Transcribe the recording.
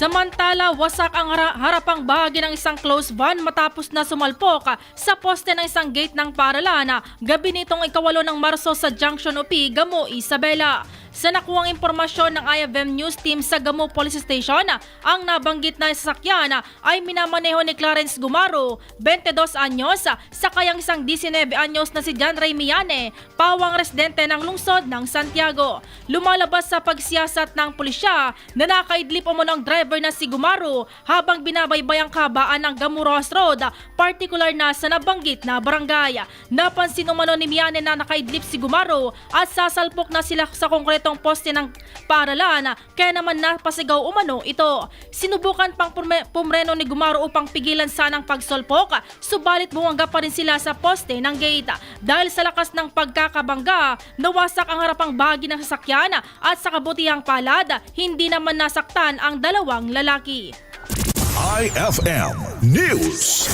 Samantala, wasak ang hara- harapang bahagi ng isang closed van matapos na sumalpok sa poste ng isang gate ng paralan gabi nitong ikawalo ng Marso sa Junction UP, Gamo, Isabela. Sa nakuwang impormasyon ng IFM News Team sa Gamo Police Station, ang nabanggit na sasakyan ay minamaneho ni Clarence Gumaro, 22 anyos, ah, sa kayang isang 19 anyos na si John Ray Miane, pawang residente ng lungsod ng Santiago. Lumalabas sa pagsiyasat ng pulisya na nakaidlip umano ang driver na si Gumaro habang binabaybay ang kabaan ng Gamuros Road, particular na sa nabanggit na barangay. Napansin umano ni Miane na nakaidlip si Gumaro at sasalpok na sila sa konkretong poste ng paralan kaya naman napasigaw umano ito. Sinubukan pang pumreno ni Gumaro upang pigilan sanang pagsolpok subalit bumangga pa rin sila sa poste ng gate. Dahil sa lakas ng pagkakabangga, nawasak ang harapang bahagi ng sasakyan at sa kabutihang palad, hindi naman nasaktan ang dalawang lalaki. IFM News.